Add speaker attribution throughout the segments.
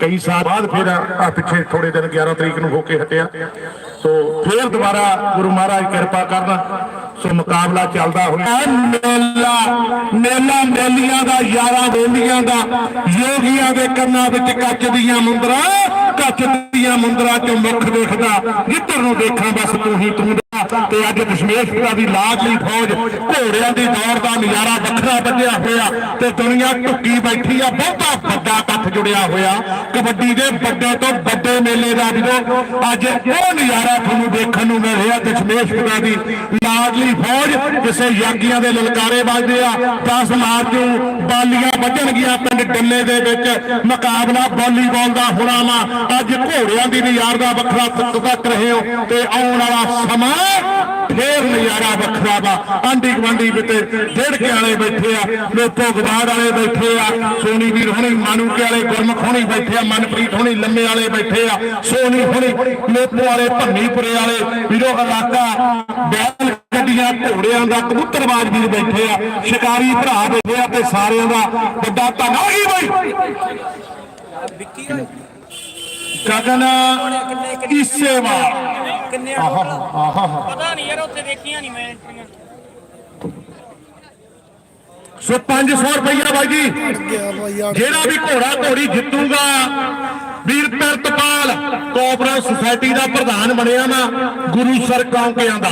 Speaker 1: ਕਈ ਸਾਲ ਬਾਅਦ ਫਿਰ ਆ ਪਿੱਛੇ ਥੋੜੇ ਦਿਨ 11 ਤਰੀਕ ਨੂੰ ਹੋ ਕੇ ਹਟਿਆ। ਸੋ ਫਿਰ ਦੁਬਾਰਾ ਗੁਰੂ ਮਹਾਰਾਜ ਕਿਰਪਾ ਕਰਨ, ਸੋ ਮੁਕਾਬਲਾ ਚੱਲਦਾ ਹੋਇਆ। ਮੇਲਾ ਮੇਲਾ ਮੇਲੀਆਂ ਦਾ, ਯਾਰਾਂ ਬੋਲੀਆਂ ਦਾ, ਯੋਗੀਆਂ ਦੇ ਕੰਨਾਂ ਵਿੱਚ ਕੱਚ ਦੀਆਂ ਮੁੰਦਰਾਂ, ਕੱਚ ਦੀਆਂ ਮੁੰਦਰਾਂ ਚੋਂ ਮੁੱਖ ਵੇਖਦਾ। ਜਿੱਧਰ ਨੂੰ ਦੇਖਾਂ ਬਸ ਤੂੰ ਹੀ ਤੂੰ। ਤੇ ਅੱਜ ਦਸ਼ਮੇਸ਼ਪੁਰਾ ਦੀ ਲਾਡਲੀ ਫੌਜ ਘੋੜਿਆਂ ਦੀ ਦੌੜ ਦਾ ਨਜ਼ਾਰਾ ਵੱਖਰਾ ਵੱਜਿਆ ਹੋਇਆ ਤੇ ਦੁਨੀਆ ਢੁੱਕੀ ਬੈਠੀ ਆ, ਬਹੁਤਾ ਵੱਡਾ ਇਕੱਠ ਜੁੜਿਆ ਹੋਇਆ। ਕਬੱਡੀ ਦੇ ਵੱਡੇ ਤੋਂ ਵੱਡੇ ਮੇਲੇ ਦਾ ਵੀਰੋ ਅੱਜ ਉਹ ਨਜ਼ਾਰਾ ਤੁਹਾਨੂੰ ਦੇਖਣ ਨੂੰ ਮਿਲ ਰਿਹਾ ਦਸ਼ਮੇਸ਼ਪੁਰਾ ਦੀ ਲਾਡਲੀ ਫੌਜ ਕਿਸੇ ਯਾਗੀਆਂ ਦੇ ਲਲਕਾਰੇ ਵੱਜਦੇ ਆ। 10 ਮਾਰਚ ਨੂੰ ਬਾਲੀਆਂ ਵੱਜਣਗੀਆਂ ਪਿੰਡ ਡੱਲੇ ਦੇ ਵਿੱਚ। ਮੁਕਾਬਲਾ ਵਾਲੀਬਾਲ ਦਾ ਹੋਣਾ ਵਾ ਅੱਜ ਘੋੜਿਆਂ ਦੀ ਨਜ਼ਾਰ ਦਾ ਵੱਖਰਾ ਤੱਕ ਤੱਕ ਰਹੇ ਹੋ ਤੇ ਆਉਣ ਵਾਲਾ ਸਮਾਂ ਫੇਰ ਨਜ਼ਾਰਾ ਵੱਖਰਾ ਵਾ। ਆਂਢੀ ਗਵਾਂਢੀ ਵਿੱਚ ਡੇੜਕੇ ਵਾਲੇ ਬੈਠੇ ਆ, ਲੋਕੋ ਗਵਾੜ ਵਾਲੇ ਬੈਠੇ ਆ ਸੋਨੀ ਵੀਰ ਹੁਣੀ, ਮਾਨੂਕੇ ਵਾਲੇ, ਗੁਰਮੁਖ ਹੁਣੀ ਬੈਠੇ ਆ, ਮਨਪ੍ਰੀਤ ਹੁਣੀ, ਲੰਮੇ ਵਾਲੇ ਬੈਠੇ ਆ, ਸੋਨੀ ਹੁਣੀ ਲੋਕੋ ਵਾਲੇ, ਭੰਨੀਪੁਰੇ ਵਾਲੇ, ਵੀਰੋ ਇਲਾਕਾ ਬੈਲ ਗੱਡੀਆਂ, ਘੋੜਿਆਂ ਦਾ ਕਬੂਤਰਬਾਜ਼ ਵੀਰ ਬੈਠੇ ਆ, ਸ਼ਿਕਾਰੀ ਭਰਾ ਬੈਠੇ ਆ ਤੇ ਸਾਰਿਆਂ ਦਾ ਵੱਡਾ ਧੰਨਵਾਦ। ਹੀ ਬਈ। ਗਗਨ ਇਸੇਵਾ
Speaker 2: ਕਿੰਨੇ
Speaker 1: ਆਹਾ ਆਹਾ।
Speaker 2: ਪਤਾ ਨਹੀਂ ਯਾਰ ਉੱਥੇ ਦੇਖੀਆਂ ਨਹੀਂ ਮੈਂ ਐਂਟਰੀਆਂ
Speaker 1: ਸੋ 500 ਰੁਪਈਆ ਬਾਈ ਜੀ। ਜਿਹੜਾ ਵੀ ਘੋੜਾ ਘੋੜੀ ਜਿੱਤੂਗਾ ਵੀਰ ਪਿਰਤਪਾਲ ਕੋਆਪਰੇਟਿਵ ਸੁਸਾਇਟੀ ਦਾ ਪ੍ਰਧਾਨ ਬਣਿਆ ਨਾ ਗੁਰੂ ਸਰ ਕੌਂਕਿਆਂ ਦਾ।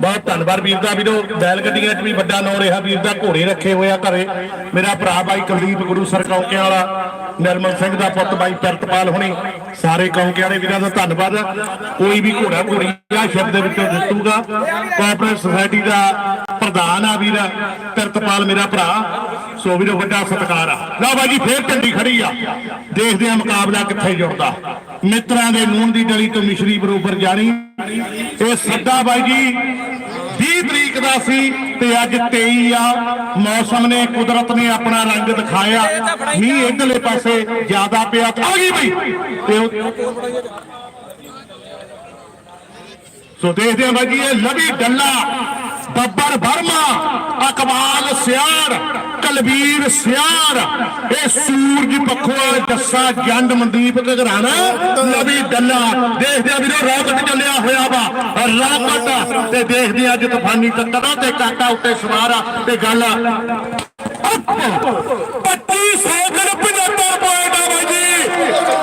Speaker 1: ਬਹੁਤ ਧੰਨਵਾਦ ਵੀਰ ਦਾ, ਵੀਰੋ, ਬੈਲ ਗੱਡੀਆਂ 'ਚ ਵੀ ਵੱਡਾ ਨਾਂ ਰਿਹਾ, ਵੀਰ ਦਾ ਘੋੜੇ ਰੱਖੇ ਹੋਏ ਆ ਘਰੇ। ਮੇਰਾ ਭਰਾ ਬਾਈ ਕੁਲਦੀਪ, ਗੁਰੂ ਸਰ ਕੌਂਕਿਆਂ ਵਾਲਾ, ਨਿਰਮਲ ਸਿੰਘ ਦਾ ਪੁੱਤ ਬਾਈ ਤਰਤਪਾਲ ਹੁਣੀ। ਸਾਰੇ ਕੌਂਕਿਆਂ ਦੇ ਵੀਰਾਂ ਦਾ ਧੰਨਵਾਦ। ਕੋਈ ਵੀ ਘੋੜਾ ਘੋੜੀ ਆ ਸ਼ਬਦ ਦੇ ਵਿੱਚੋਂ ਜਿੱਤੂਗਾ ਕੋਆਪਰੇਟਿਵ ਸੁਸਾਇਟੀ ਦਾ ਪ੍ਰਧਾਨ ਆ ਵੀਰ, ਪਿਰਤਪਾਲ ਮੇਰਾ ਭਰਾ। ਸੋ ਵੀਰੋ, ਵੱਡਾ ਸਤਿਕਾਰ ਆ। ਲਓ ਬਾਈ ਜੀ, ਫੇਰ ਝੰਡੀ ਖੜੀ ਆ। ਦੇਖਦੇ ਆ ਮੁਕਾਬਲਾ ਕਿੱਥੇ ਜੁੜਦਾ। ਮਿੱਤਰਾਂ ਦੇ ਨੂਨ ਦੀ ਡਲੀ ਤੋਂ ਮਿਸ਼ਰੀ ਬਰੋਬਰ ਜਾਣੀ। ਇਹ ਸੱਦਾ ਬਾਈ ਜੀ 20 ਤਰੀਕ ਦਾ ਸੀ ਤੇ ਅੱਜ 23 ਆ। ਮੌਸਮ ਨੇ ਕੁਦਰਤ ਨੇ ਆਪਣਾ ਰੰਗ ਦਿਖਾਇਆ। ਮੀਂਹ ਇਧਰਲੇ ਪਾਸੇ ਜ਼ਿਆਦਾ ਪਿਆ। ਆ ਗਈ ਬਈ। ਤੇ ਸੋ ਦੇਖਦੇ ਹਾਂ ਬਾਈ ਜੀ, ਇਹ ਲਵੀ ਡੱਲਾ, ਬੱਬਰ ਬਰਮ ਸਿਆਰ, ਕਲਬੀਰ ਸਿਆਰ। ਇਹ ਸੂਰਜ ਪੱਖੋਂ ਜੱਸਾ ਜੰਡ ਮਨਦੀਪ ਘਗਰਾਣਾ। ਲਵੀ ਡੱਲਾ। ਦੇਖਦੇ ਆ ਵੀਰੋ, ਰੌਕਟ ਚੱਲਿਆ ਹੋਇਆ ਵਾ। ਰੌਕਟ ਤੇ ਦੇਖਦੇ ਆ ਅੱਜ ਤੂਫਾਨੀ ਟੱਕਰਾਂ ਤੇ ਕਾਟਾ ਉੱਤੇ ਸਵਾਰ ਆ। ਤੇ ਗੱਲ 2500 ਗਣ 75 ਪੁਆਇੰਟ ਆ ਬਾਈ ਜੀ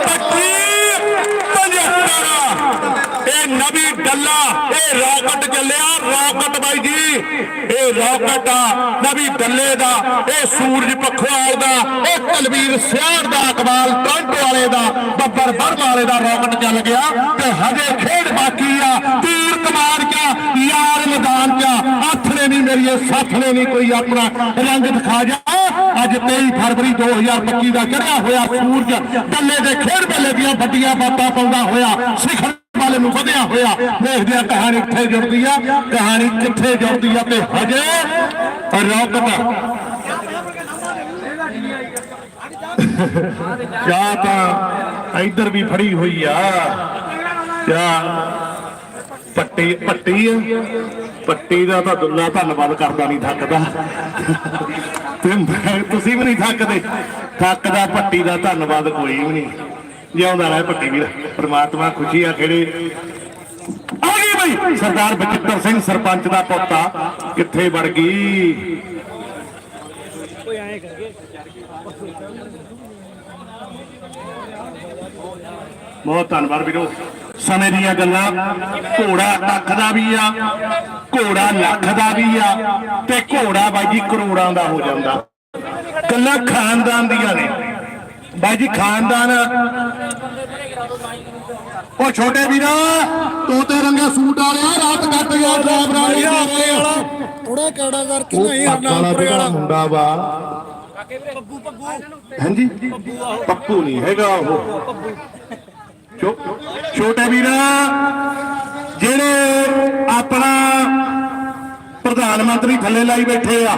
Speaker 1: 25 75 ਇਹ ਨਵੀਂ ਇਹ ਰਾਕਟ ਚੱਲਿਆ, ਰਾਕਟ ਬਾਈ ਜੀ। ਇਹ ਰਾਕਟ ਆ, ਨਵੀਂ ਡੱਲੇ ਦਾ, ਇਹ ਸੂਰਜ ਪਖਵਾਲ ਦਾ, ਇਹ ਕਲਵੀਰ ਸਿਆੜ ਦਾ ਇਕਬਾਲ ਟਰੰਟ ਵਾਲੇ ਦਾ, ਬੱਬਰ ਵਰਮਾ ਵਾਲੇ ਦਾ ਰਾਕਟ ਚੱਲ ਗਿਆ। ਤੇ ਹਜੇ ਖੇਡ ਬਾਕੀ ਆ, ਤੀਰ ਕਮਾਨ ਚ ਯਾਰ ਮੈਦਾਨ ਚ ਹੱਥ ਨੇ ਨਹੀਂ ਮੇਰੀਏ ਸੱਥ ਨੇ ਨਹੀਂ ਕੋਈ ਆਪਣਾ ਰੰਗ ਦਿਖਾ ਜਾ। ਅੱਜ 23 ਫਰਵਰੀ 2025 ਦਾ ਚੜਿਆ ਹੋਇਆ ਸੂਰਜ। ਡੱਲੇ ਦੇ ਖੇਡ ਬੱਲੇ ਦੀਆਂ ਵੱਡੀਆਂ ਬਾਤਾਂ ਪਾਉਂਦਾ ਹੋਇਆ ਸਿਖਰ ਵਾਲੇ ਨੂੰ ਵਧਿਆ ਹੋਇਆ। ਦੇਖਦੇ ਆ ਕਹਾਣੀ ਕਿੱਥੇ ਜੁੜਦੀ ਆ। ਕਹਾਣੀ ਕਿੱਥੇ ਜੁੜਦੀ ਆ ਤੇ ਹਜੇ ਰੌਕਟ। ਕਿਆ ਤਾਂ ਇੱਧਰ ਵੀ ਫੜੀ ਹੋਈ ਆ। ਕਿਆ? ਪੱਟੀ ਪੱਟੀ ਆ। ਪੱਟੀ ਦਾ ਤਾਂ ਦੁੱਲਾ ਧੰਨਵਾਦ ਕਰਦਾ ਨਹੀਂ ਥੱਕਦਾ। ਤੇ ਤੁਸੀਂ ਵੀ ਨਹੀਂ ਥੱਕਦੇ। ਥੱਕਦਾ ਪੱਟੀ ਦਾ ਧੰਨਵਾਦ ਕੋਈ ਵੀ ਨਹੀਂ। ਜਿਉਂਦਾ ਰਹੇ ਪੱਟੀ ਵੀਰ, ਪ੍ਰਮਾਤਮਾ ਖੁਸ਼ੀ ਆ ਖੇੜੇ। ਆ ਗਈ ਬਈ, ਸਰਦਾਰ ਬਚਿੱਤਰ ਸਿੰਘ ਸਰਪੰਚ ਦਾ ਪੁੱਤਾ ਕਿੱਥੇ ਵੜ ਗਈ? ਬਹੁਤ ਧੰਨਵਾਦ ਵੀਰੋ। ਸਮੇਂ ਦੀਆਂ ਗੱਲਾਂ, ਘੋੜਾ ਲੱਖ ਦਾ ਵੀ ਆ, ਘੋੜਾ ਲੱਖ ਦਾ ਵੀ ਆ, ਤੇ ਘੋੜਾ ਬਾਈ ਜੀ ਕਰੋੜਾਂ ਦਾ ਹੋ ਜਾਂਦਾ। ਗੱਲਾਂ ਖਾਨਦਾਨ ਦੀਆਂ ਨੇ। ਬਾਈ ਜੀ ਖਾਨਦਾਨ। ਉਹ ਛੋਟੇ ਵੀਰਾ ਤੂੰ ਤੇ ਰੰਗਾ ਸੂਟ ਵਾਲਿਆ ਰਾਤ ਕੱਟ ਗਿਆ ਡਰਾਈਵਰ ਵਾਲੀ
Speaker 3: ਥੋੜਾ ਕੜਾ ਕਰਕੇ ਨਹੀਂ
Speaker 1: ਪੱਗ ਵਾਲਾ ਜਿਹੜਾ ਮੁੰਡਾ ਵਾ।
Speaker 2: ਪੱਬੂ ਪੱਬੂ
Speaker 1: ਹਾਂਜੀ? ਪੱਪੂ ਨਹੀਂ ਹੈਗਾ ਉਹ। ਛੋਟੇ ਵੀਰਾ ਜਿਹੜੇ ਆਪਣਾ ਪ੍ਰਧਾਨ ਮੰਤਰੀ ਥੱਲੇ ਲਾਈ ਬੈਠੇ ਆ।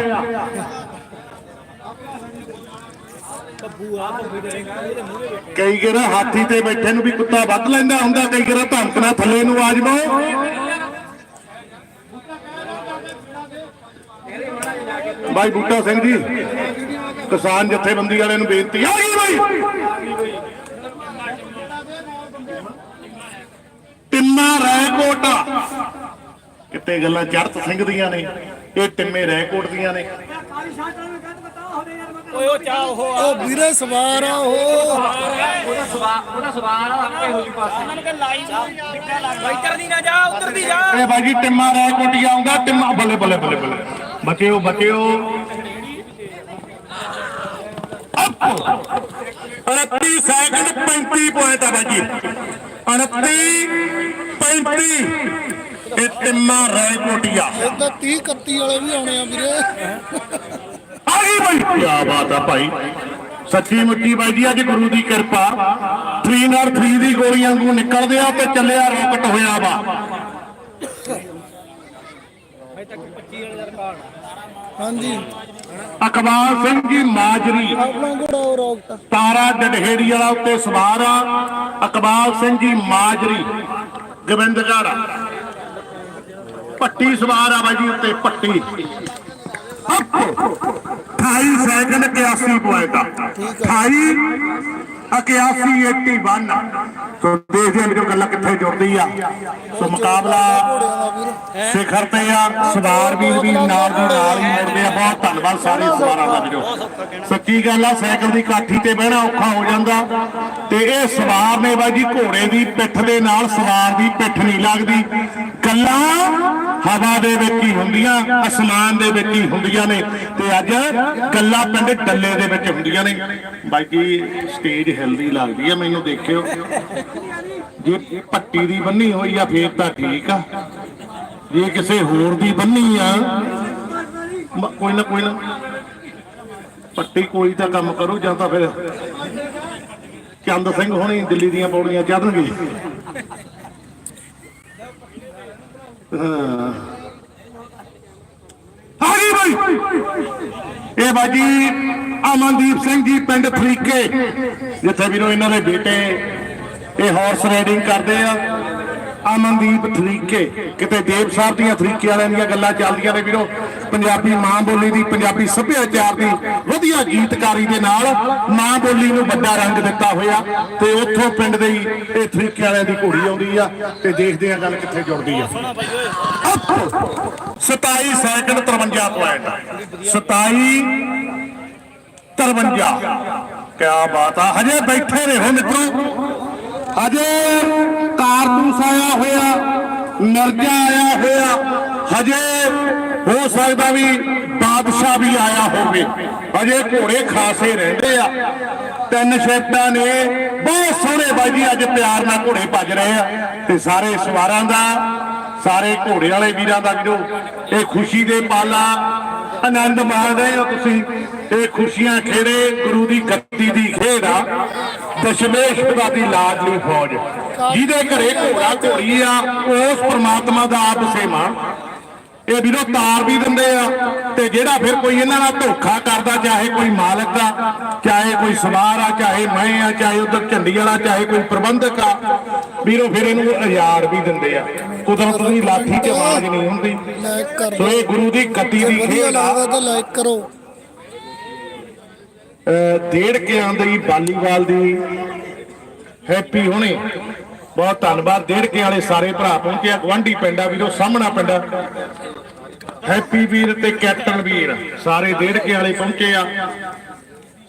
Speaker 1: ਕਈ ਗਿਰ ਹਾਥੀ ਤੇ ਬੈਠੇ ਨੂੰ ਵੀ ਕੁੱਤਾ ਵੱਧ ਲੈਂਦਾ ਹੁੰਦਾ, ਕਈ ਗਿਰ ਧਮਕਣਾ ਥੱਲੇ ਨੂੰ ਆ ਜਾਵੋ। ਭਾਈ ਬੂਟਾ ਸਿੰਘ ਜੀ, ਕਿਸਾਨ ਜਥੇਬੰਦੀ ਵਾਲਿਆਂ ਨੂੰ ਬੇਨਤੀ ਆ ਗਈ ਭਾਈ ਟਿੰਨਾ ਰੈਕੋਟਾ ਕਿਤੇ ਗੱਲਾਂ ਚੜਤ ਸਿੰਘ ਦੀਆਂ ਨੇ, ਇਹ ਟਿੰਮੇ ਰੈਕੋਟ ਦੀਆਂ ਨੇ।
Speaker 2: ਓਏ ਉਹ ਚਾਹ ਉਹ ਆ।
Speaker 3: ਉਹ ਵੀਰੇ ਸਵਾਰ ਆ ਉਹ।
Speaker 2: ਉਹਦਾ ਸਵਾਲ ਉਹਦਾ ਸਵਾਲ ਆਪੇ ਹੋ ਜੂ ਪਾਸੇ। ਉਹਨਾਂ ਨੂੰ ਕਿ ਲਾਈਵ ਟਿੱਕਾ ਲੱਗ ਇੱਧਰ ਦੀ ਨਾ ਜਾ ਉੱਧਰ ਦੀ ਜਾ।
Speaker 1: ਇਹ ਟਿੰਮਾ ਰੈਕੋਟੀ ਆਉਂਦਾ ਟਿੰਮਾ ਬੱਲੇ ਬੱਲੇ ਬੱਲੇ ਬੱਲੇ। ਬਚਿਓ ਬਚਿਓ। 29 ਸੈਕਿੰਡ 35 ਪੁਆਇੰਟ ਆ ਬਾਜੀ 29 35 ਇਹ ਟਿੰਮਾ ਰੈਕੋਟੀਆ
Speaker 3: ਇਦਾਂ 30 31 ਵਾਲੇ ਵੀ ਆਉਣੇ ਆ ਵੀਰੇ।
Speaker 1: ਆ ਗਈ ਬਾਈ। ਕੀ ਬਾਤ ਆ ਭਾਈ। ਸੱਚੀ ਮੁੱਚੀ ਬਾਈ ਜੀ ਅੱਜ ਗੁਰੂ ਦੀ ਕਿਰਪਾ। 3 ਨਾਲ 3 ਦੀ ਗੋਲੀਆਂ ਨੂੰ ਨਿਕਲਦੇ ਆ ਤੇ ਚੱਲਿਆ ਰੌਕਟ ਹੋਇਆ ਵਾ।
Speaker 3: ਹਾਂਜੀ।
Speaker 1: ਅਕਬਾਲ ਸਿੰਘ ਜੀ ਮਾਜਰੀ। ਤਾਰਾ ਡਢੇੜੀ ਵਾਲਾ ਉੱਤੇ ਸਵਾਰ ਆ। ਅਕਬਾਲ ਸਿੰਘ ਜੀ ਮਾਜਰੀ। ਗੋਬਿੰਦਗੜ੍ਹ। ਪੱਟੀ ਸਵਾਰ ਆ ਬਾਈ ਜੀ ਉੱਤੇ ਪੱਟੀ। 28 ਸੈਕਿੰਡ 81 ਪੁਆਇੰਟ ਆ। 28 81 ਸੋ ਦੇਖਦੇ ਹਾਂ ਵੀ ਗੱਲਾਂ ਕਿੱਥੇ ਜੁੜਦੀ ਆ? ਸੋ ਮੁਕਾਬਲਾ ਸਿਖਰ ਤੇ ਆ ਸਵਾਰ ਵੀਰ ਵੀ ਨਾਲ ਦੀ ਨਾਲ ਹੀ ਮੁੜਦੇ ਆ। ਬਹੁਤ ਧੰਨਵਾਦ ਸਾਰੇ ਸਵਾਰਾਂ ਦਾ ਵੀਰੋ। ਸੱਚੀ ਗੱਲ ਆ? ਸਾਈਕਲ ਦੀ ਕਾਠੀ ਤੇ ਬਹਿਣਾ ਔਖਾ ਹੋ ਜਾਂਦਾ। ਤੇ ਇਹ ਸਵਾਰ ਨੇ ਬਾਈ ਜੀ, ਘੋੜੇ ਦੀ ਪਿੱਠ ਦੇ ਨਾਲ ਸਵਾਰ ਦੀ ਪਿੱਠ ਨਹੀਂ ਲੱਗਦੀ। ਗੱਲਾਂ ਹਵਾ ਦੇ ਵਿੱਚ ਹੀ ਹੁੰਦੀਆਂ, ਅਸਮਾਨ ਦੇ ਵਿੱਚ ਹੀ ਹੁੰਦੀਆਂ ਨੇ। ਤੇ ਅੱਜ ਗੱਲਾਂ ਪਿੰਡ ਡੱਲੇ ਦੇ ਵਿੱਚ ਹੁੰਦੀਆਂ ਨੇ। ਬਾਈ ਜੀ ਸਟੇਜ ਹਿਲਦੀ ਲੱਗਦੀ ਆ, ਮੈਨੂੰ ਦੇਖਿਓ। ਜੇ ਪੱਟੀ ਦੀ ਬੰਨੀ ਹੋਈ ਆ, ਫੇਰ ਤਾਂ ਠੀਕ ਆ। ਜੇ ਕਿਸੇ ਹੋਰ ਦੀ ਬੰਨੀ ਆ ਕੋਈ ਨਾ ਕੋਈ ਨਾ। ਪੱਟੀ ਕੋਈ ਤਾਂ ਕੰਮ ਕਰੋ, ਜਾਂ ਤਾਂ ਫਿਰ ਚੰਦ ਸਿੰਘ ਹੋਣੀ ਦਿੱਲੀ ਦੀਆਂ ਪੌੜੀਆਂ ਚੜਨਗੇ ਹਾਂ। ਆ ਗਈ ਬਾਈ! ਇਹ ਬਾਜੀ ਅਮਨਦੀਪ ਸਿੰਘ ਜੀ ਪਿੰਡ ਫਰੀਕੇ। ਜਿੱਥੇ ਵੀਰੋ ਇਹਨਾਂ ਦੇ ਬੇਟੇ ਇਹ ਹਾਰਸ ਰਾਈਡਿੰਗ ਕਰਦੇ ਆ। ਅਮਨਦੀਪ ਫਰੀਕੇ। ਕਿਤੇ ਦੇਵ ਸਾਹਿਬ ਦੀਆਂ ਫਰੀਕੇ ਵਾਲਿਆਂ ਦੀਆਂ ਗੱਲਾਂ ਚੱਲਦੀਆਂ ਨੇ ਵੀਰੋ। ਪੰਜਾਬੀ ਮਾਂ ਬੋਲੀ ਦੀ, ਪੰਜਾਬੀ ਸੱਭਿਆਚਾਰ ਦੀ ਵਧੀਆ ਗੀਤਕਾਰੀ ਦੇ ਨਾਲ ਮਾਂ ਬੋਲੀ ਨੂੰ ਵੱਡਾ ਰੰਗ ਦਿੱਤਾ ਹੋਇਆ। ਤੇ ਉੱਥੋਂ ਪਿੰਡ ਦੇ ਹੀ ਇਹ ਫਰੀਕੇ ਵਾਲਿਆਂ ਦੀ ਘੋੜੀ ਆਉਂਦੀ ਆ ਤੇ ਦੇਖਦੇ ਆ ਗੱਲ ਕਿੱਥੇ ਜੁੜਦੀ ਆ। 27 ਸੈਕਿੰਡ 53 ਪੁਆਇੰਟ 27 53 ਕਿਆ ਬਾਤ ਆ। ਹਜੇ ਬੈਠੇ ਰਹੋ ਮਿੱਤਰੋ। ਹਜੇ ਕਾਰਤੂਸ ਆਇਆ ਹੋਇਆ ਨਰਜਾ ਆਇਆ ਹੋਇਆ। ਹਜੇ ਹੋ ਸਕਦਾ ਵੀ ਬਾਦਸ਼ਾਹ ਵੀ ਆਇਆ ਹੋਵੇ। ਹਜੇ ਘੋੜੇ ਖਾਸੇ ਰਹਿੰਦੇ ਆ। ਤਿੰਨ ਸ਼ੇਪਾਂ ਨੇ ਬਹੁਤ ਸੋਹਣੇ ਬਾਈ ਜੀ, ਅੱਜ ਪਿਆਰ ਨਾਲ ਘੋੜੇ ਭੱਜ ਰਹੇ ਆ। ਤੇ ਸਾਰੇ ਸਵਾਰਾਂ ਦਾ ਸਾਰੇ ਘੋੜੇ ਵਾਲੇ ਵੀਰਾਂ ਦਾ ਵੀਰੋ, ਇਹ ਖੁਸ਼ੀ ਦੇ ਪਾਲਾ, ਆਨੰਦ ਮਾਣ ਰਹੇ ਹੋ ਤੁਸੀਂ। ਇਹ ਖੁਸ਼ੀਆਂ ਖੇੜੇ ਗੁਰੂ ਦੀ ਗੱਤੀ ਦੀ ਖੇਡ ਆ ਦਸ਼ਮੇਸ਼ ਖੁਦਾ ਦੀ ਲਾਡਲੀ ਫੌਜ। ਜਿਹਦੇ ਘਰੇ ਘੋੜਾ ਘੋੜੀ ਆ, ਉਸ ਪ੍ਰਮਾਤਮਾ ਦਾ ਆਪ ਸੇਵਾ। ਇਹ ਵੀਰੋ ਤਾਰ ਵੀ ਦਿੰਦੇ ਆ। ਤੇ ਜਿਹੜਾ ਫਿਰ ਕੋਈ ਇਹਨਾਂ ਨਾਲ ਧੋਖਾ ਕਰਦਾ ਚਾਹੇ ਕੋਈ ਮਾਲਕ ਦਾ ਚਾਹੇ ਕੋਈ ਸਵਾਰ ਆ ਚਾਹੇ ਮੈਂ ਆ ਚਾਹੇ ਉਧਰ ਝੰਡੀ ਵਾਲਾ ਚਾਹੇ ਕੋਈ ਪ੍ਰਬੰਧਕ ਆ ਵੀਰੋ ਫਿਰ ਇਹਨੂੰ ਹਜ਼ਾਰ ਵੀ ਦਿੰਦੇ ਆ। ਕੁਦਰਤ ਦੀ ਲਾਠੀ ਤੇ ਆਵਾਜ਼ ਨਹੀਂ ਹੁੰਦੀ। ਸੋ ਇਹ ਗੁਰੂ ਦੀ ਗੱਦੀ ਦੀ ਖੇਡ ਆ।
Speaker 3: ਲਾਈਕ ਕਰੋ।
Speaker 1: ਡੇਢ ਕੇ ਆਂਦੀ ਬਾਲੀਵਾਲ ਦੀ ਹੈਪੀ ਹੋਣੀ। ਬਹੁਤ ਧੰਨਵਾਦ। ਡੇਢ ਕੇ ਵਾਲੇ ਸਾਰੇ ਭਰਾ ਪਹੁੰਚੇ ਆ। ਗਵਾਂਢੀ ਪਿੰਡ ਵੀਰੋ, ਸਾਹਮਣਾ ਪਿੰਡ ਹੈਪੀ ਵੀਰ ਤੇ ਕੈਪਟਨ ਵੀਰ ਸਾਰੇ ਡੇਢ ਵਾਲੇ ਪਹੁੰਚੇ ਆ।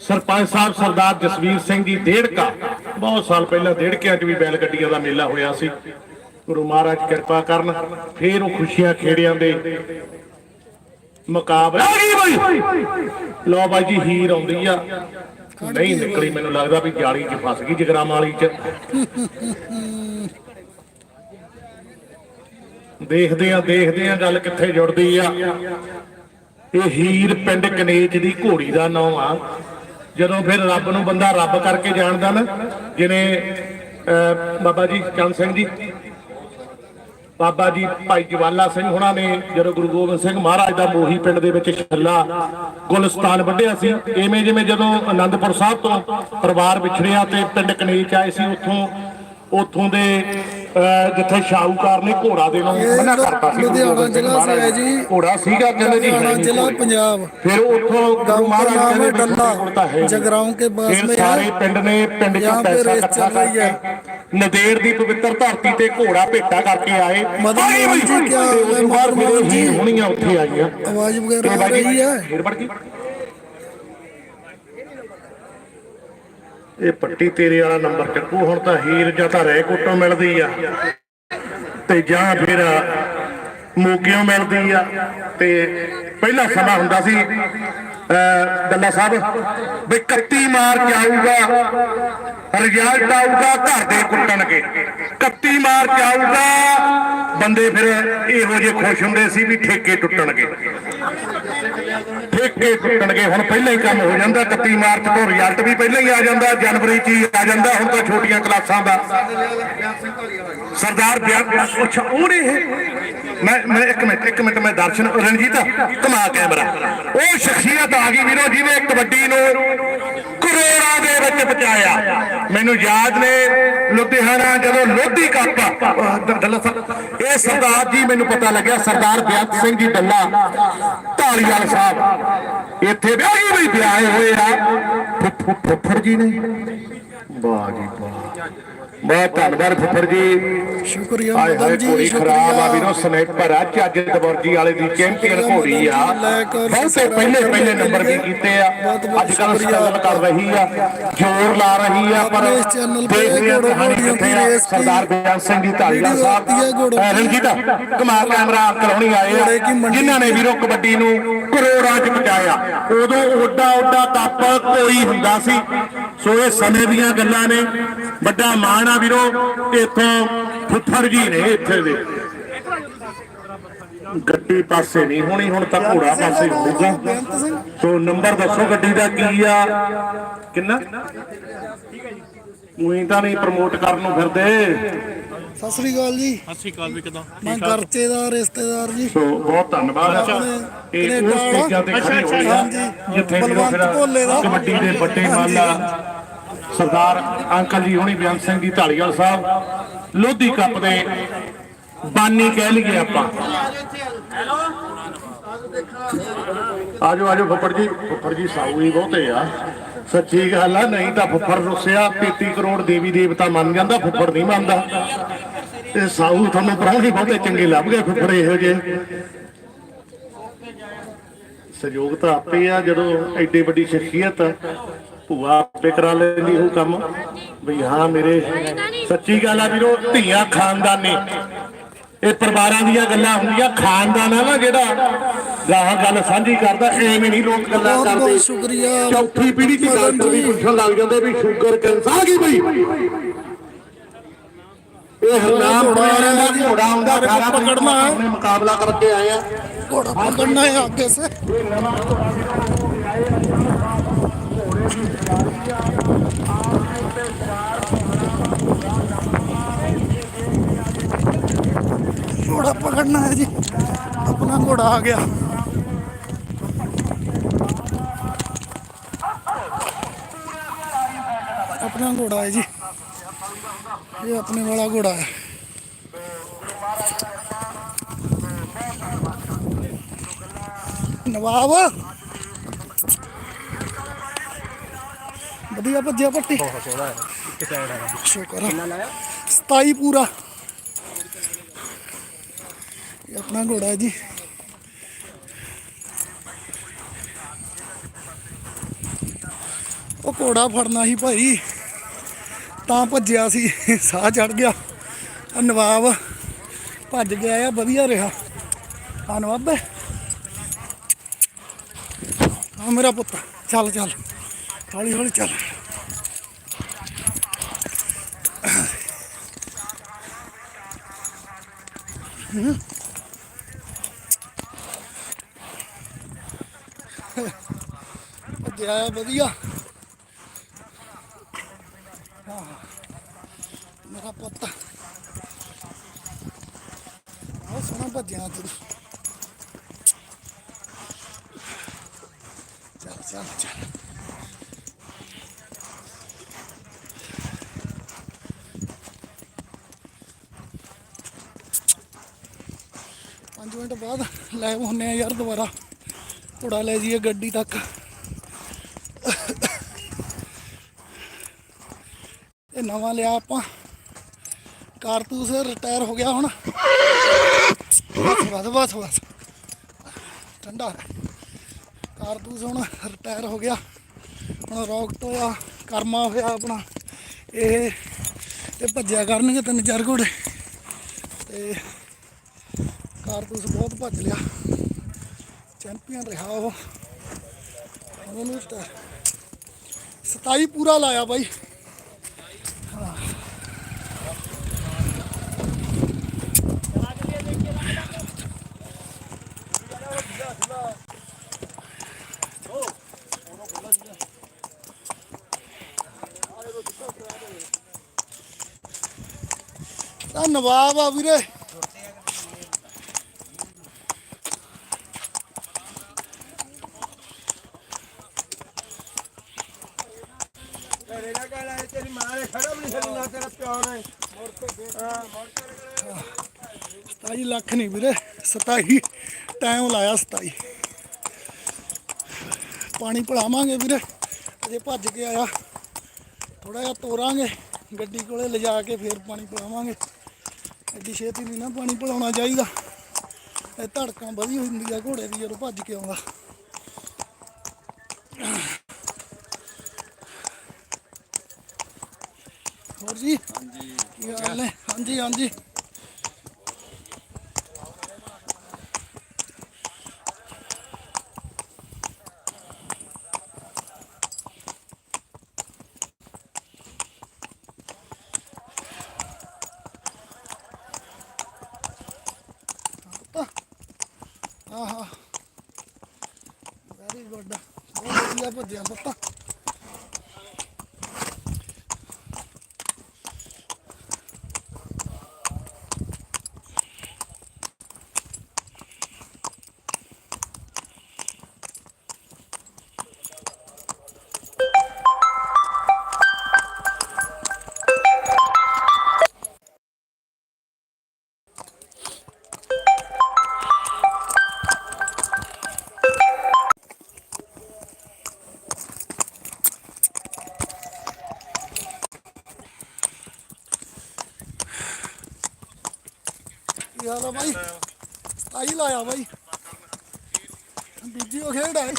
Speaker 1: ਸਰਪੰਚ ਸਾਹਿਬ ਸਰਦਾਰ ਜਸਵੀਰ ਸਿੰਘ ਜੀ ਦੇੜਕਾ। ਬਹੁਤ ਸਾਲ ਪਹਿਲਾਂ ਦੇੜਕਿਆਂ 'ਚ ਵੀ ਬੈਲ ਗੱਡੀਆਂ ਦਾ ਮੇਲਾ ਹੋਇਆ ਸੀ। ਗੁਰੂ ਮਹਾਰਾਜ ਕਿਰਪਾ ਕਰਨ, ਫੇਰ ਉਹ ਖੁਸ਼ੀਆਂ ਖੇੜਿਆਂ ਦੇ ਮੁਕਾਬਲਾ ਲਓ ਬਾਈ ਜੀ, ਹੀਰ ਆਉਂਦੀ ਆ। ਨਹੀਂ ਨਿਕਲੀ ਮੈਨੂੰ ਲੱਗਦਾ ਵੀ ਜਾਲੀ 'ਚ ਫਸ ਗਈ ਜਗਰਾਮ ਵਾਲੀ 'ਚ। ਦੇਖਦੇ ਆ ਦੇਖਦੇ ਆ ਗੱਲ ਕਿੱਥੇ ਜੁੜਦੀ ਆ। ਇਹ ਹੀਰ ਪਿੰਡ ਕਨੇਜ ਦੀ ਘੋੜੀ ਦਾ ਨਾਮ ਆ। ਜਦੋਂ ਫਿਰ ਰੱਬ ਨੂੰ ਬੰਦਾ ਰੱਬ ਕਰਕੇ ਜਾਣਦਾ ਨਾ ਜਿਵੇਂ ਅਹ, ਬਾਬਾ ਜੀ ਚੰਦ ਸਿੰਘ ਜੀ ਬਾਬਾ ਜੀ ਭਾਈ ਜਵਾਲਾ ਸਿੰਘ ਹੁਣਾਂ ਨੇ, ਜਦੋਂ ਗੁਰੂ ਗੋਬਿੰਦ ਸਿੰਘ ਮਹਾਰਾਜ ਦਾ ਮੋਹੀ ਪਿੰਡ ਦੇ ਵਿੱਚ ਛੱਲਾ ਗੁਲਸਤਾਨ ਵੱਢਿਆ ਸੀ ਐਵੇਂ ਜਿਵੇਂ ਜਦੋਂ ਆਨੰਦਪੁਰ ਸਾਹਿਬ ਤੋਂ ਪਰਿਵਾਰ ਵਿਛੜਿਆ ਤੇ ਪਿੰਡ ਕਨੇਚ ਆਏ ਸੀ, ਉੱਥੋਂ ਉੱਥੋਂ ਦੇ ਜਿੱਥੇ ਸ਼ਾਹੂਕਾਰ ਨੇ ਘੋੜਾ
Speaker 3: ਦੇਣਾ
Speaker 1: ਮਨਾ ਕਰਤਾ ਸੀ
Speaker 3: ਲੁਧਿਆਣਾ ਜ਼ਿਲ੍ਹਾ ਸੀ ਜੀ।
Speaker 1: ਘੋੜਾ ਸੀਗਾ ਕਹਿੰਦੇ ਜੀ
Speaker 3: ਲੁਧਿਆਣਾ ਜ਼ਿਲ੍ਹਾ ਪੰਜਾਬ।
Speaker 1: ਫਿਰ ਉੱਥੋਂ ਗੁਰੂ ਮਹਾਰਾਜ ਨੇ
Speaker 3: ਡੱਲਾ। ਜਗਰਾਉਂ ਕੇ
Speaker 1: ਬਾਸ
Speaker 3: ਮੇ
Speaker 1: ਸਾਰੇ ਪਿੰਡ ਨੇ ਪਿੰਡ ਚ ਪੈਸਾ ਇਕੱਠਾ ਕਰਕੇ ਨਦੇੜ ਦੀ ਪਵਿੱਤਰ ਧਰਤੀ ਤੇ ਘੋੜਾ ਭੇਟਾ ਕਰਕੇ ਆਏ।
Speaker 3: ਮਦਨ ਜੀ
Speaker 1: ਕੀ ਹੋਇਆ?
Speaker 3: ਮਦਨ ਜੀ।
Speaker 1: ਹੋਣੀਆਂ ਉੱਥੇ ਆਈਆਂ।
Speaker 3: ਆਵਾਜ਼ ਵਗੈਰਾ ਆ ਰਹੀ ਹੈ?
Speaker 1: ਇਹ ਪੱਟੀ ਤੇਰੇ ਵਾਲਾ ਨੰਬਰ ਚੱਕੂ, ਹੁਣ ਤਾਂ ਹੀਰ ਜਾਂ ਤਾਂ ਰਹਿ ਕੋਟੋਂ ਮਿਲਦੀ ਆ। ਤੇ ਜਾਂ ਫਿਰ ਮੋਗਿਓ ਮਿਲਦੀ ਆ। ਤੇ ਪਹਿਲਾ ਸਮਾਂ ਹੁੰਦਾ ਸੀ, ਅਹ ਦੱਲਾ ਸਾਹਿਬ, ਵੀ 31 ਮਾਰਚ ਆਊਗਾ, ਰਿਜ਼ਲਟ ਆਊਗਾ ਘਰ ਦੇ ਕੁੱਟਣਗੇ 31 ਮਾਰਚ ਆਊਗਾ, ਬੰਦੇ ਫਿਰ ਇਹੋ ਜਿਹੇ ਖੁਸ਼ ਹੁੰਦੇ ਸੀ ਵੀ ਠੇਕੇ ਟੁੱਟਣਗੇ। ਠੇਕੇ ਟੁੱਟਣਗੇ ਹੁਣ ਪਹਿਲਾਂ ਹੀ ਕੰਮ ਹੋ ਜਾਂਦਾ 31 ਮਾਰਚ ਤੋਂ ਰਿਜ਼ਲਟ ਵੀ ਪਹਿਲਾਂ ਹੀ ਆ ਜਾਂਦਾ, ਜਨਵਰੀ 'ਚ ਹੀ ਆ ਜਾਂਦਾ, ਹੁਣ ਤਾਂ ਛੋਟੀਆਂ ਕਲਾਸਾਂ ਦਾ। ਸਰਦਾਰ ਬਿਆਨ ਅੱਛਾ ਉਹਨੇ ਮੈਂ ਮੈਂ ਇੱਕ ਮਿੰਟ ਇੱਕ ਮਿੰਟ ਮੈਂ ਦਰਸ਼ਨ ਰਣਜੀਤ ਕਮਾ ਕੈਮਰਾ। ਉਹ ਸ਼ਖਸੀਅਤ ਆ ਗਈ ਵੀਰੋ, ਜਿਹਨੇ ਕਬੱਡੀ ਨੂੰ ਕਰੋੜਾਂ ਦੇ ਵਿੱਚ ਪਹੁੰਚਾਇਆ। ਮੈਨੂੰ ਯਾਦ ਨੇ ਲੁਧਿਆਣਾ ਜਦੋਂ ਲੋਧੀ ਕੱਪ। ਅਹ ਸਾਹਿਬ, ਇਹ ਸਰਦਾਰ ਜੀ ਮੈਨੂੰ ਪਤਾ ਲੱਗਿਆ, ਸਰਦਾਰ ਬਿਆਨ ਸਿੰਘ ਜੀ ਡੱਲਾ ਢਾਲੀਵਾਲ ਸਾਹਿਬ। ਇੱਥੇ ਵਿਆਹੀ ਵੀ ਵਿਆਹੇ ਹੋਏ ਆ। ਫੁੱਫੜ ਜੀ ਨੇ। ਵਾਹ ਜੀ ਵਾਹ। ਬਹੁਤ ਧੰਨਵਾਦ ਫੁੱਫੜ ਜੀ।
Speaker 3: ਸ਼ੁਕਰੀਆ
Speaker 1: ਹਾਏ ਹਾਏ
Speaker 3: ਮਦਨ ਜੀ
Speaker 1: ਘੋੜੀ ਖਰਾਬ ਆ ਵੀਰੋ ਸਨੈਪਰ ਆ ਚੱਜ ਦਵਰਜੀ ਵਾਲੇ ਦੀ ਚੈਂਪੀਅਨ ਘੋੜੀ ਆ। ਬਹੁਤੇ ਪਹਿਲੇ ਪਹਿਲੇ ਨੰਬਰ ਵੀ ਕੀਤੇ ਆ। ਅੱਜ ਕੱਲ ਸਟਰਗਲ ਕਰ ਰਹੀ ਆ ਜ਼ੋਰ ਲਾ ਰਹੀ ਆ ਪਰ ਆ
Speaker 3: ਘੋੜੋ
Speaker 1: ਕਹਾਣੀ ਕਿੱਥੇ ਆ ਸਰਦਾਰ ਬਿਆਨ ਸਿੰਘ ਜੀ
Speaker 3: ਹੈ
Speaker 1: ਸਾਹਿਬ। ਰਣਜੀਤ ਕਮਾਲ ਕੈਮਰਾ ਕਰਾਉਣੀ ਆਏ ਆ। ਜਿਨ੍ਹਾਂ ਨੇ ਵੀਰੋ ਕਬੱਡੀ ਨੂੰ ਕਰੋੜਾਂ ਚ ਪਹੁੰਚਾਇਆ। ਉਦੋਂ ਓਡਾ ਓਡਾ ਕੱਪ ਕੋਈ ਹੁੰਦਾ ਸੀ। ਸੋ ਇਹ ਸਮੇਂ ਦੀਆਂ ਗੱਲਾਂ ਨੇ। ਵੱਡਾ ਮਾਣ ਆ ਵੀਰੋ ਇੱਥੋਂ ਫੁੱਫੜ ਜੀ ਨੇ ਇੱਥੇ ਦੇ। ਗੱਡੀ ਪਾਸੇ ਨਹੀਂ ਹੋਣੀ ਹੁਣ ਤਾਂ ਘੋੜਾ ਪਾਸੇ ਹੋਊਗਾ। ਸੋ ਨੰਬਰ ਦੱਸੋ ਗੱਡੀ ਦਾ ਕੀ ਆ? ਕਿੰਨਾ? ਉਹੀ ਤਾਂ ਨਹੀਂ ਪ੍ਰਮੋਟ ਕਰਨ ਨੂੰ ਫਿਰਦੇ।
Speaker 3: ਸਤਿ ਸ੍ਰੀ ਅਕਾਲ ਜੀ।
Speaker 4: ਸਤਿ ਸ਼੍ਰੀ ਅਕਾਲ ਵੀ ਕਿਦਾਂ?
Speaker 3: ਮੈਂ ਗਰਚੇ ਦਾ ਰਿਸ਼ਤੇਦਾਰ ਜੀ।
Speaker 1: ਸੋ ਬਹੁਤ ਧੰਨਵਾਦ। ਇਹ ਉਸ ਸਟੇਜਾਂ ਤੇ ਖੜੇ ਹੋਏ ਆ। ਜਿੱਥੇ ਵੀਰੋ ਫਿਰ
Speaker 3: ਬਲਵੰਤ ਭੋਲੇ ਦਾ।
Speaker 1: ਕਬੱਡੀ ਦੇ ਵੱਡੇ ਮਾਲਾ ਸਰਦਾਰ ਅੰਕਲ ਜੀ ਹੁਣੀ ਬਿਆਨ ਸਿੰਘ ਜੀ ਢਾਲੀਵਾਲ ਸਾਹਿਬ, ਲੋਧੀ ਕੱਪ ਦੇ ਬਾਨੀ ਕਹਿ ਲਈਏ ਆਪਾਂ। ਆਜੋ ਆਜੋ ਫੁੱਫੜ ਜੀ। ਫੁੱਫੜ ਜੀ, ਸਾਊ ਹੀ ਬਹੁਤੇ ਆ। ਸੱਚੀ ਗੱਲ ਆ, ਨਹੀਂ ਤਾਂ ਫੁੱਫੜ ਰੁੱਸਿਆ 33 ਕਰੋੜ ਦੇਵੀ ਦੇਵਤਾ ਮੰਨ ਜਾਂਦਾ, ਫੁੱਫੜ ਨਹੀਂ ਮੰਨਦਾ। ਤੇ ਸਾਊ ਤੁਹਾਨੂੰ ਪ੍ਰਾਹੁਣੇ ਬਹੁਤੇ ਚੰਗੇ ਲੱਭ ਗਏ ਫੁੱਫੜ ਇਹੋ ਜਿਹੇ। ਸਹਿਯੋਗ ਤਾਂ ਆਪੇ ਆ, ਜਦੋਂ ਐਡੀ ਵੱਡੀ ਸ਼ਖਸੀਅਤ ਭੂਆ ਆਪੇ ਕਰਾ ਲੈਂਦੀ ਉਹ ਕੰਮ। ਵੀ ਹਾਂ ਮੇਰੇ ਸੱਚੀ ਗੱਲ ਆ ਵੀਰੋ ਧੀਆਂ ਖਾਨਦਾਨੀ। ਇਹ ਪਰਿਵਾਰਾਂ ਦੀਆਂ ਗੱਲਾਂ ਹੁੰਦੀਆਂ ਖਾਨਦਾਨ ਆ ਨਾ ਜਿਹੜਾ ਗਾਹ ਗੱਲ ਸਾਂਝੀ ਕਰਦਾ ਐਵੇਂ ਨਹੀਂ ਲੋਕ ਗੱਲਾਂ
Speaker 3: ਬਹੁਤ ਬਹੁਤ ਸ਼ੁਕਰੀਆ।
Speaker 1: ਚੌਥੀ ਪੀੜ੍ਹੀ ਦੀ ਗੱਲ ਵੀ ਪੁੱਛਣ ਲੱਗ ਜਾਂਦੇ ਵੀ ਸ਼ੂਗਰ ਕੈਂਸਰ ਆ ਗਈ ਬਈ। ਇਹ ਹਰਨਾਮ ਮਾਰਨ ਦਾ ਘੋੜਾ ਹੁੰਦਾ ਖਾਰਾ ਪਕੜਨਾ ਮੁਕਾਬਲਾ ਕਰਕੇ ਆਏ ਆ
Speaker 3: ਘੋੜਾ ਪਕੜਨਾ ਹੈ ਅੱਗੇ ਸੇ। घोड़ा पकड़ना है जी। अपना घोड़ा आ गया। अपना घोड़ा है जी। ये अपने वाला घोड़ा है। नवाब! ਵਧੀਆ ਭੱਜਿਆ ਪੱਟੀ ਬਹੁਤ ਸੋਹਣਾ ਹੈ ਇੱਕ ਸਾਈਡ ਹੈ ਸ਼ੁਕਰ ਕਿੰਨਾ ਲਾਇਆ 27 ਪੂਰਾ ਇਹ ਆਪਣਾ ਘੋੜਾ ਹੈ ਜੀ ਉਹ ਘੋੜਾ ਫੜਨਾ ਸੀ ਭਾਈ ਤਾਂ ਭੱਜਿਆ ਸੀ ਸਾਹ ਚੜ ਗਿਆ ਆਹ ਨਵਾਬ ਭੱਜ ਗਿਆ ਆ ਵਧੀਆ ਰਿਹਾ ਆ ਨਵਾਬ ਆ ਮੇਰਾ ਪੁੱਤ ਚੱਲ ਚੱਲ ਹੌਲੀ ਹੌਲੀ ਚੱਲ। ਭੱਜਿਆ ਵਧੀਆ। ਮੇਰਾ ਪੁੱਤ। ਬਹੁਤ ਸੋਹਣਾ ਭੱਜਿਆ ਤੂੰ ਚੱਲ ਚੱਲ ਚੱਲ ਪੰਜ ਮਿੰਟ ਲੈ ਲਾਈਵ ਹੁੰਨੇ ਆ ਯਾਰ ਦੁਬਾਰਾ। ਘੋੜਾ ਲੈ ਜਾਈਏ ਗੱਡੀ ਤੱਕ। ਇਹ ਨਵਾਂ ਲਿਆ ਆਪਾਂ। ਕਾਰਤੂਸ ਰਿਟਾਇਰ ਹੋ ਗਿਆ ਹੁਣ। ਬਸ ਬਸ ਬਸ ਠੰਡਾ। ਕਾਰਤੂਸ ਹੁਣ ਰਿਟਾਇਰ ਹੋ ਗਿਆ। ਹੁਣ ਰੌਕਟ ਹੋਇਆ ਕਰਮਾ ਹੋਇਆ ਆਪਣਾ। ਇਹ ਇਹ ਭੱਜਿਆ ਕਰਨਗੇ ਤਿੰਨ ਚਾਰ ਘੋੜੇ। ਤੇ ਕਾਰਤੂਸ ਬਹੁਤ ਭੱਜ ਲਿਆ। ਚੈਂਪੀਅਨ ਰਿਹਾ ਉਹ। ਉਹਨੂੰ ਤਾਂ 27 ਪੂਰਾ ਲਾਇਆ ਬਾਈ। ਆ ਨਵਾਬ ਆ ਵੀਰੇ
Speaker 4: ਘਰੇ ਨਾ ਕਹਿ ਲੈ ਤੇਰੀ ਮਾਂ ਨੇ ਖੜਾ ਵੀ ਨਹੀਂ ਛੱਡੀ ਨਾ ਤੇਰਾ ਪਿਓ ਨੇ
Speaker 3: 27 ਲੱਖ ਨਹੀਂ ਵੀਰੇ 27 ਟਾਈਮ ਲਾਇਆ 27 ਪਾਣੀ ਪਿਲਾਵਾਂਗੇ ਵੀਰੇ ਅਜੇ ਭੱਜ ਕੇ ਆਇਆ। ਥੋੜਾ ਜਿਹਾ ਤੋਰਾਂਗੇ ਗੱਡੀ ਕੋਲੇ ਲਿਜਾ ਕੇ ਫੇਰ ਪਾਣੀ ਪਿਲਾਵਾਂਗੇ। ਐਡੀ ਛੇਤੀ ਨਹੀਂ ਨਾ ਪਾਣੀ ਪਿਲਾਉਣਾ ਚਾਹੀਦਾ। ਇਹ ਧੜਕਾਂ ਵਧੀ ਹੁੰਦੀ ਆ ਘੋੜੇ ਦੀ ਜਦੋਂ ਭੱਜ ਕੇ ਆਉਂਦਾ। ਹੋਰ ਜੀ? ਹਾਂਜੀ। ਕੀ ਹਾਲ ਹਾਂਜੀ ਹਾਂਜੀ ਆਹਾ ਵੈਰੀ ਗੁੱਡ ਬਹੁਤ ਵਧੀਆ ਭੱਜਿਆ ਪੁੱਤ ਕੀ ਬਾਈ। ਆਈ ਲਾਇਆ ਬਾਈ। ਦੂਜੀ ਉਹ ਖੇਡ ਆਈ।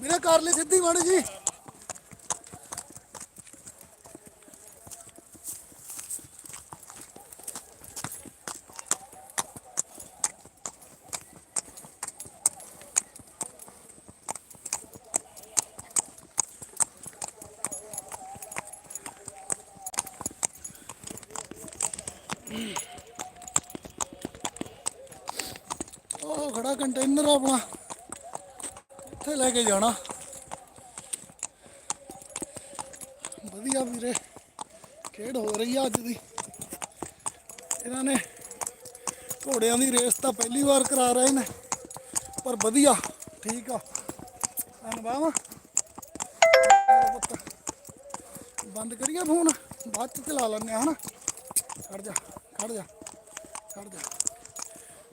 Speaker 3: ਵੀਰੇ ਕਰ ਲਈ ਸਿੱਧੀ ਮਾੜੀ ਜੀ ਉਹ ਖੜਾ ਕੰਟੇਨਰ ਆਪਣਾ। ਉੱਥੇ ਲੈ ਕੇ ਜਾਣਾ। ਵਧੀਆ ਵੀਰੇ, ਖੇਡ ਹੋ ਰਹੀ ਆ ਅੱਜ ਦੀ। ਇਹਨਾਂ ਨੇ ਘੋੜਿਆਂ ਦੀ ਰੇਸ ਤਾਂ ਪਹਿਲੀ ਵਾਰ ਕਰਾ ਰਹੇ ਨੇ, ਪਰ ਵਧੀਆ, ਠੀਕ ਆ। ਧੰਨਵਾਦ ਬੰਦ ਕਰੀਏ ਫੋਨ, ਬਾਅਦ ਚ ਚਲਾ ਲੈਂਦੇ ਆ, ਹਨਾ? ਖੜ ਜਾ ਖੜ ਜਾ ਖੜ ਜਾ।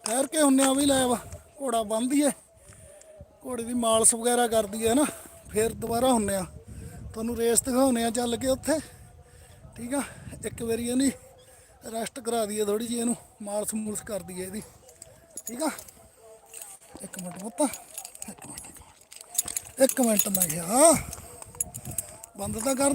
Speaker 3: ਠਹਿਰ ਕੇ ਹੁੰਨੇ ਆ ਵੀ ਲੈ ਵਾ ਘੋੜਾ ਬੰਨ੍ਹਦੀ ਹੈ ਘੋੜੇ ਦੀ ਮਾਲਸ਼ ਵਗੈਰਾ ਕਰਦੀ ਹੈ ਨਾ, ਫਿਰ ਦੁਬਾਰਾ ਹੁੰਨੇ ਆ। ਤੁਹਾਨੂੰ ਰੇਸ ਦਿਖਾਉਨੇ ਆ ਚੱਲ ਕੇ ਉੱਥੇ। ਠੀਕ ਆ? ਇੱਕ ਵਾਰੀ ਇਹਦੀ ਰੈਸਟ ਕਰਾ ਦਈਏ ਥੋੜੀ ਜਿਹੀ ਇਹਨੂੰ, ਮਾਲਸ਼ ਮੂਲਸ਼ ਕਰ ਦਈਏ ਇਹਦੀ। ਠੀਕ ਆ? ਇੱਕ ਮਿੰਟ ਪੁੱਤ, ਇੱਕ ਮਿੰਟ ਇੱਕ ਮਿੰਟ। ਇੱਕ ਮਿੰਟ ਮੈਂ ਕਿਹਾ, ਬੰਦ ਤਾਂ ਕਰ